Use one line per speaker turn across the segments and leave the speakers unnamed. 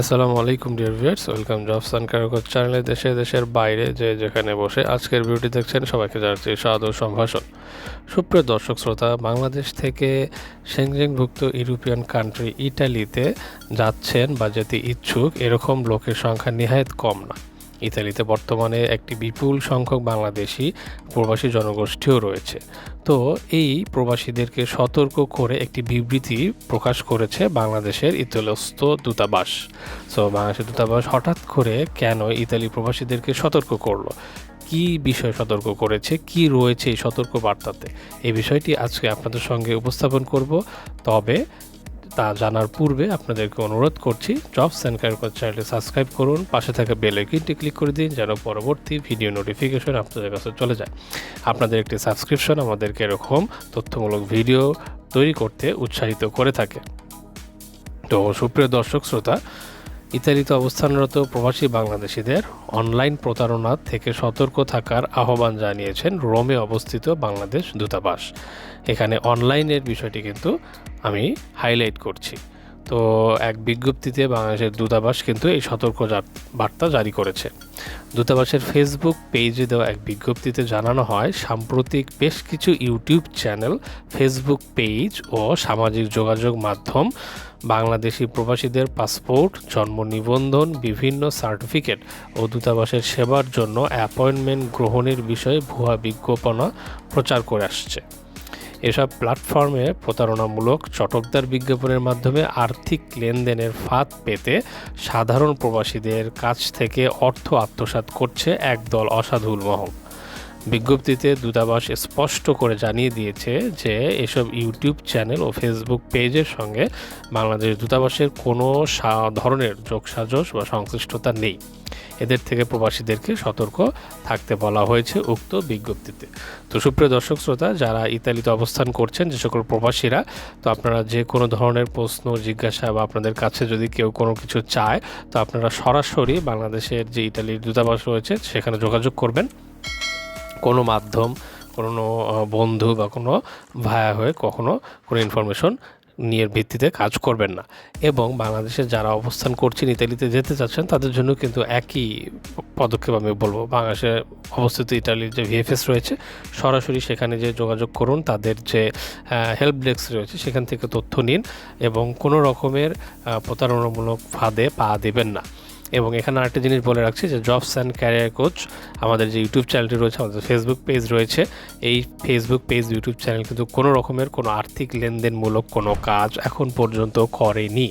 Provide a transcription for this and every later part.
আসসালামু আলাইকুম dear viewers welcome job and চ্যানেলে দেশে, দেশের বাইরে যে যেখানে বসে আজকের ভিডিওটি দেখছেন, সবাইকে জানাচ্ছি সাদর সম্ভাষণ। সুপ্রিয় দর্শক শ্রোতা, বাংলাদেশ থেকে সেনজেনভুক্ত ইউরোপিয়ান কান্ট্রি ইটালিতে যাচ্ছেন বা যেতে ইচ্ছুক, এরকম লোকের সংখ্যা নিহায়ত কম না। ইতালিতে বর্তমানে একটি বিপুল সংখ্যক বাংলাদেশি প্রবাসী জনগোষ্ঠীও রয়েছে। তো এই প্রবাসীদেরকে সতর্ক করে একটি বিবৃতি প্রকাশ করেছে বাংলাদেশের ইতালিস্থ দূতাবাস। সো বাংলাদেশের দূতাবাস হঠাৎ করে কেন ইতালি প্রবাসীদেরকে সতর্ক করল? কি বিষয়ে সতর্ক করেছে? কি রয়েছে এই সতর্ক বার্তাতে এই বিষয়টি আজকে আপনাদের সঙ্গে উপস্থাপন করব। তবে তা জানার পূর্বে আপনাদেরকে অনুরোধ করছি জবস অ্যান্ড ক্যারিকর চ্যানেলটি সাবস্ক্রাইব করুন, পাশে থাকা বেল আইকনটি ক্লিক করে দিন যেন পরবর্তী ভিডিও নোটিফিকেশন আপনাদের কাছে চলে যায়। আপনাদের একটি সাবস্ক্রিপশন আমাদেরকে এরকম তথ্যমূলক ভিডিও তৈরি করতে উৎসাহিত করে থাকে। তো সুপ্রিয় দর্শক, শ্রোতা ইতালিতে অবস্থানরত প্রবাসী বাংলাদেশিদের অনলাইন প্রতারণা থেকে সতর্ক থাকার আহ্বান জানিয়েছেন রোমে অবস্থিত বাংলাদেশ দূতাবাস। এখানে অনলাইনের বিষয়টি কিন্তু আমি হাইলাইট করছি। তো এক বিজ্ঞপ্তিতে বাংলাদেশের দূতাবাস কিন্তু এই সতর্ক বার্তা জারি করেছে। দূতাবাসের ফেসবুক পেজে দেওয়া এক বিজ্ঞপ্তিতে জানানো হয়, সাম্প্রতিক বেশ কিছু ইউটিউব চ্যানেল ফেসবুক পেজ ও সামাজিক যোগাযোগ মাধ্যম, বাংলাদেশি প্রবাসীদের পাসপোর্ট জন্ম নিবন্ধন, বিভিন্ন সার্টিফিকেট ও দূতাবাসের সেবার জন্য অ্যাপয়েন্টমেন্ট গ্রহণের বিষয়ে ভুয়া বিজ্ঞাপনা প্রচার করে আসছে। এসব প্ল্যাটফর্মে প্রতারণামূলক চটকদার বিজ্ঞাপনের মাধ্যমে আর্থিক লেনদেনের ফাঁদ পেতে সাধারণ প্রবাসীদের কাছ থেকে অর্থ আত্মসাৎ করছে একদল অসাধুল মহল বিজ্ঞপ্তিতে দূতাবাস স্পষ্ট করে জানিয়ে দিয়েছে যে এসব ইউটিউব চ্যানেল ও ফেসবুক পেজের সঙ্গে বাংলাদেশ দূতাবাসের কোনো ধরনের যোগসাজশ বা সংশ্লিষ্টতা নেই। এদের থেকে প্রবাসীদেরকে সতর্ক থাকতে বলা হয়েছে উক্ত বিজ্ঞপ্তিতে। তো সুপ্রিয় দর্শক শ্রোতা, যারা ইতালিতে অবস্থান করছেন যে সকল প্রবাসীরা, তো আপনারা যে কোনো ধরনের প্রশ্ন, জিজ্ঞাসা বা আপনাদের কাছে যদি কেউ কোনো কিছু চায়, তো আপনারা সরাসরি বাংলাদেশের যে ইতালির দূতাবাস রয়েছে, সেখানে যোগাযোগ করবেন। কোনো মাধ্যম, কোনো বন্ধু বা কোনো ভায়া হয়ে কখনো কোনো ইনফরমেশন নিয়ে ভিত্তিতে কাজ করবেন না। এবং বাংলাদেশে যারা অবস্থান করছেন, ইতালিতে যেতে চাচ্ছেন, তাদের জন্য কিন্তু একই পদক্ষেপ আমি বলব। বাংলাদেশে অবস্থিত ইতালির যে ভিএফএস রয়েছে, সরাসরি সেখানে যে যোগাযোগ করুন, তাদের যে হেল্প ডেস্ক রয়েছে, সেখান থেকে তথ্য নিন এবং কোনো রকমের প্রতারণামূলক ফাঁদে পা দেবেন না। এবং এখানে আরেকটা জিনিস বলে রাখছি যে জবস অ্যান্ড ক্যারিয়ার কোচ আমাদের যে ইউটিউব চ্যানেলটি রয়েছে, আমাদের ফেসবুক পেজ রয়েছে, এই ফেসবুক পেজ ইউটিউব চ্যানেল কিন্তু কোনো রকমের কোনো আর্থিক লেনদেনমূলক কোনো কাজ এখন পর্যন্ত করেনি।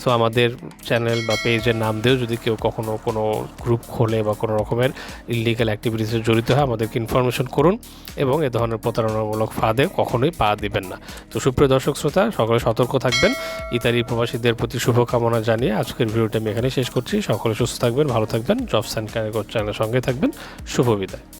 সো আমাদের চ্যানেল বা পেজের নাম দিয়েও যদি কেউ কখনো কোনো গ্রুপ খোলে বা কোনো রকমের ইলিগাল অ্যাক্টিভিটিসে জড়িত হয়, আমাদেরকে ইনফরমেশন করুন এবং এ ধরনের প্রতারণামূলক ফাঁদে কখনোই পা দিবেন না। তো সুপ্রিয় দর্শক শ্রোতা, সকলে সতর্ক থাকবেন। ইতালি প্রবাসীদের প্রতি শুভকামনা জানিয়ে আজকের ভিডিওটা আমি এখানে শেষ করছি। সকলে সুস্থ থাকবেন ভালো থাকবেন। জবস অ্যান্ড ক্যারিয়ার চ্যানেলের সঙ্গে থাকবেন। শুভ বিদায়।